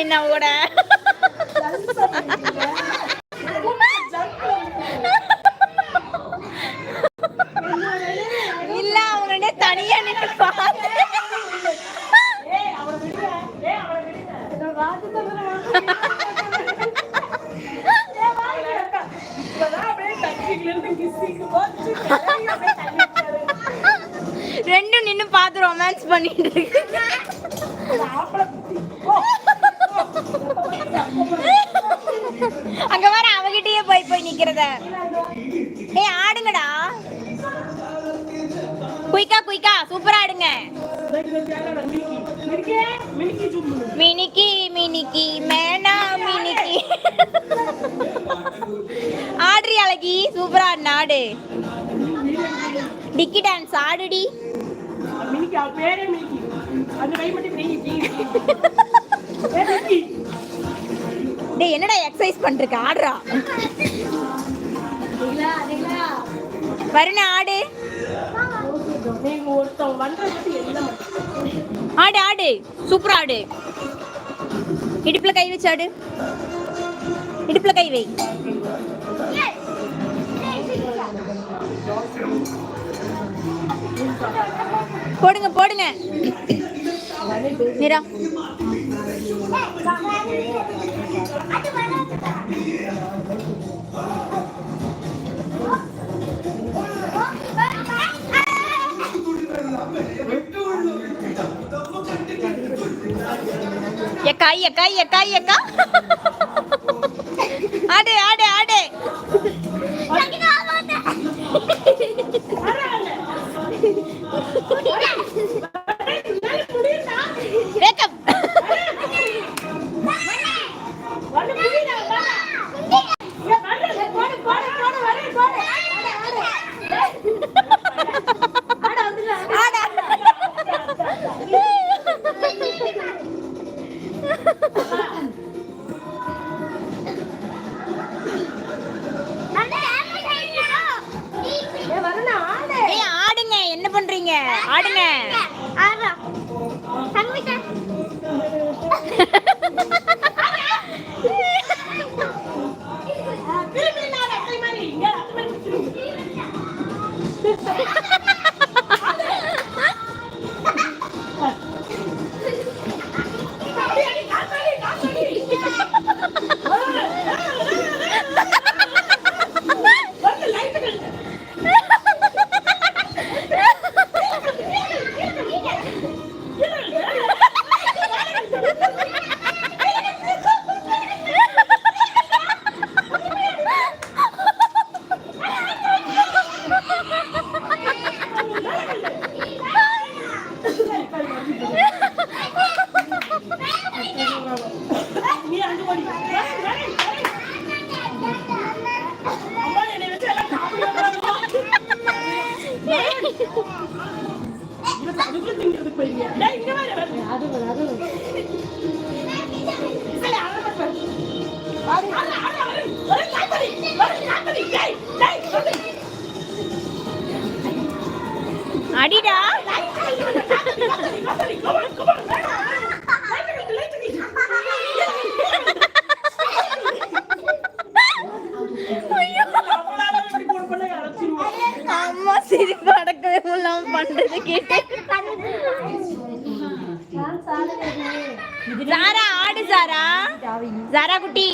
நின்ன கூட இல்ல அவங்க தனியா நின்று பார்த்து ரெண்டும் நின்னு பார்த்து ரொமான்ஸ் பண்ணிட்டு இருக்கு. நிக்கிறத ஏய் ஆடுங்கடா. குயிக்கா குயிக்கா சூப்பரா ஆடுங்க. மினிக்கி மினிக்கி மேனா மினிக்கி. ஆடுறி அழகி சூப்பரா ஆடு. டிக்கி டான்ஸ் ஆடுடி. மினிக்கு பேரே மினிக்கு. அந்த கை மட்டும் ஏ மினிக்கு டேய் என்னடா எக்ஸசைஸ் பண்ணிருக்க ஆடுறா. வருண ஆடு. ஆடு ஆடு. சூப்பர் ஆடு. இடுப்புல கை வச்சு ஆடு. இடுப்புல கை வை. போடுங்க போடுங்க. மீரா. எக்கா எக்கா எக்கா எக்கா ஆடு ஆடு ஆடு. ஆடுங்க. என்ன பண்றீங்க? ஆடுங்க. அடிடா. பண்றது கேட்டு சாரா ஆடு சாரா? சாரா குட்டி.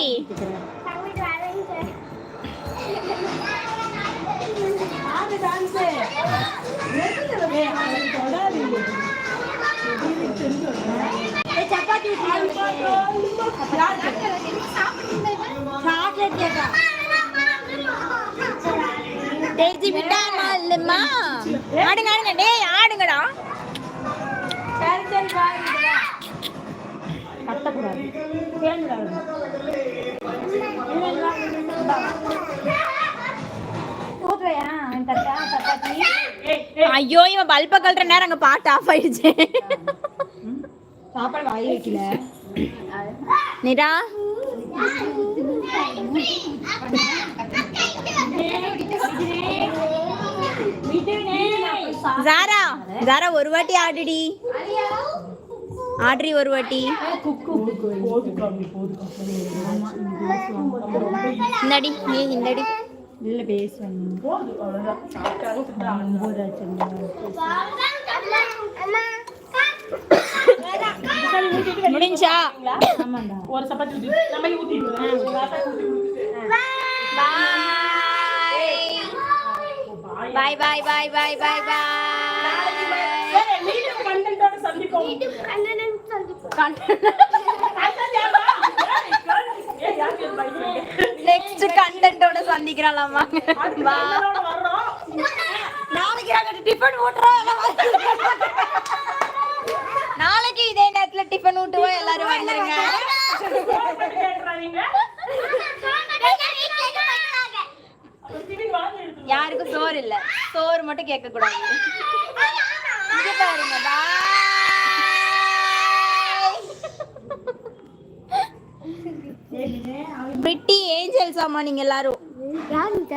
தெரிஞ்சு விட்டாமா இல்லம்மா ஆடுங்க ஆடுங்க டேய் ஆடுங்கடா. சரி சரி கட்டக்கூடாது ஐயோ இவன் பல்ப கழற நேரம் அங்க பாட்டு ஆஃப் ஆயிடுச்சு. சாப்பாடு வாய் வைக்கல. நிரா? ஜாரா ஜாரா ஒரு வாட்டி ஆடுடி. ஆட்ரி ஒரு வாட்டி. இந்தாடி நீ இந்தாடி. இல்லை. முடிஞ்சா ஒரு சப்பாத்தி ஊத்தி நம்ம ஊத்தி பாய் பாய் பாய் பாய் பாய் பாய் மீண்டும் கண்டென்ட்டோட சந்திப்போம். யாருக்கு இது பயப்படுறீங்க? நெக்ஸ்ட் கண்டென்ட்டோட வர்றோம். நாளைக்கு நாங்க டிஃபன் ஊட்டுறோம். நாளைக்கு இதே நேரத்துல டிஃபன் ஊட்டுவோம். எல்லாரும் வந்துருங்க யாருக்கும் சோறு இல்ல. சோறு மட்டும் கேட்க கூடாது. இங்க பாருங்க பிரிட்டி ஏஞ்சல்ஸ் அம்மா நீங்க எல்லாரும். யாருங்க